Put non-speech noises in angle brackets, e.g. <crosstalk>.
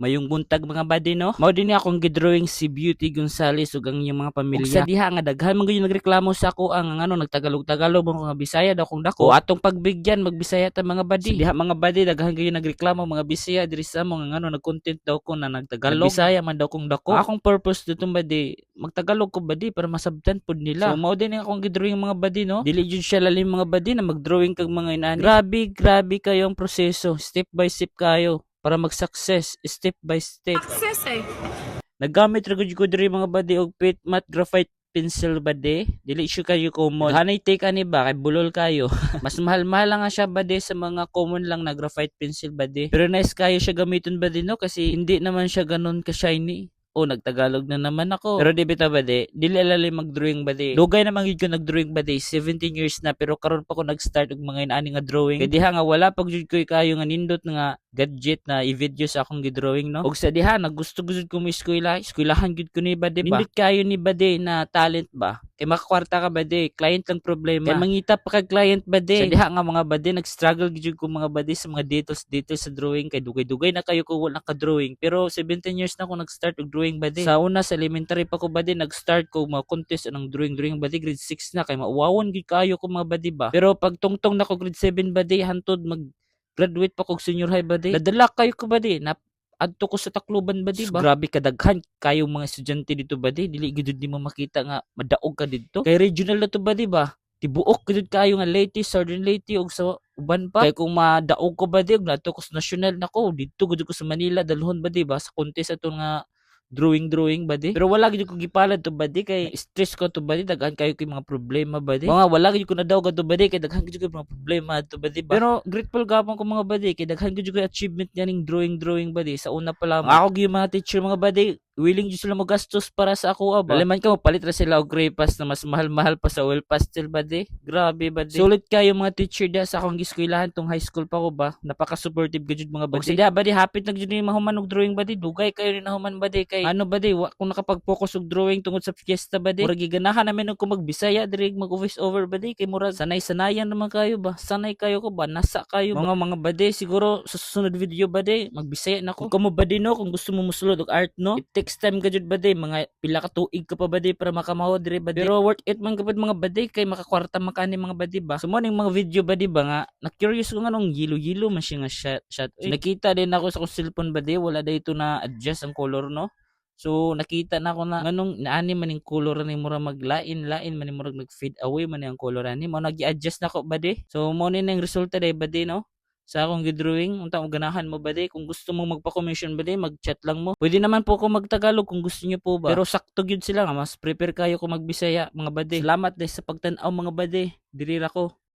Mayong buntag mga body no. Mao din akong gidrawing si Beauty Gonzales ug ang iyang mga pamilya. Ug sa diha nga daghan man gyud nagreklamo sa ako ang ano nagtagalog-tagalog mo mga Bisaya daw kung dako. O atong pagbigyan magbisaya ta mga body. Sa diha mga body daghan gyud nagreklamo mga Bisaya diri sa mo nga ano nag-content daw ko na nagtagalog. Bisaya man daw kong dako. Akong purpose dito body magtagalog ko body para masabtan pud nila. So mao din akong gidrawing mga body no. Dili jud siya lalim mga body na magdrawing kag mga inani. Grabe, grabe kayo ang proseso. Step by step kayo para mag-success step by step. Success eh. Nagamit ra gud ko diri mga body og pit matte graphite pencil bade dili siya kayo common hanay take ani ba kay bulol kayo <laughs> mas mahal-mahal lang siya bade sa mga common lang na graphite pencil bade pero nice kayo siya gamiton bade no kasi hindi naman siya ganun ka shiny Oh, nagtagalog na naman ako. Pero di bita ba di? Dili alali mag-drawing ba di? Dugay naman yun ko nag-drawing ba di? 17 years na pero karon pa ko nag-start og mga inaani nga drawing. Kaya diha nga wala pag jud ko kayo nga nindot nga gadget na i-video sa akong gidrawing no. Og sa diha nagusto gud ko mo eskwela, eskwelahan gud ko ni ba di ba? Nindot kayo ni ba di na talent ba? Kay makakwarta ka ba di? Client lang problema. Kay mangita pa kag client ba di? Sa diha nga mga bade nag-struggle gid ko mga bade sa mga details details sa drawing kay dugay-dugay na kayo ko wala ka drawing. Pero 17 years na ako nag-start og drawing bade. Sa una sa elementary pa ko bade nag-start ko mga contest anong drawing drawing bade grade 6 na kay mauwawon gid kayo ko mga bade ba. Pero pag tungtong na ko grade 7 bade hantod mag graduate pa kog senior high bade. Nadala kayo ko bade na adto ko sa Tacloban ba di ba? Grabe kadaghan kayo mga estudyante dito ba di? Dili gid di mo makita nga madaog ka dito. Kay regional na to ba di ba? Tibuok gid kayo nga Leyte, Southern Leyte ug sa uban pa. Kay kung madaog ko ba di og nato ko sa national nako dito gid ko sa Manila dalhon ba di ba sa contest ato nga drawing drawing ba di? Pero wala gid ko gipalad to ba di kay stress ko to ba di daghan kayo kay mga problema ba di? Mga wala gid ko nadaog to ba di kay daghan gid ko mga problema to ba di ba? Pero grateful gapon ko mga ba di kay daghan gid ko achievement ganing drawing drawing ba di sa una pa lang. Ako gyud mga teacher mga ba di willing jud sila mo gastos para sa ako aba. Alaman ka mapalit ra sila og gray pass na mas mahal-mahal pa sa oil pastel ba di? Grabe ba di? Sulit kayo mga teacher da sa akong giskwelahan tong high school pa ko ba? Napaka-supportive gud jud mga ba di? Sila ba di hapit lang jud ni mahuman og drawing ba di? Dugay kayo ni nahuman ba di kay ano ba di? Wa ko nakapag-focus og drawing tungod sa fiesta ba di? Murag giganahan namin og mag-Bisaya diri mag voice over ba di? Kay murag sanay-sanayan naman kayo ba? Sanay kayo ko ba? Nasa kayo ba? Mga mga ba di? Siguro sa susunod video ba di? Magbisaya na ko. Kung mo ba di no? Kung gusto mo musulod og art no? It takes time ka jud ba di? Mga pila ka tuig ka pa ba di para makamaho diri ba di? Pero worth it man kapag mga badi kay makakwarta man kani mga badi ba? So mo ning mga video ba di ba nga? Na-curious ko nga nung yilo-yilo man siya nga shot. shot. Uy, nakita din ako sa akong cellphone ba di? Wala dito na adjust ang color no? So nakita na ako na nganong naani man ning color ni mura maglain-lain man ni murag nag-fade away man ang color ani. Mo nag-adjust na ko ba di? So mo ni ning resulta day ba di no? sa akong gidrawing unta mo ganahan mo ba di kung gusto mo magpa-commission ba di mag-chat lang mo. Pwede naman po ako magtagalog kung gusto niyo po ba. Pero sakto gyud sila nga mas prepare kayo kung magbisaya mga bade salamat dahil sa pagtan-aw mga bade diri ra ko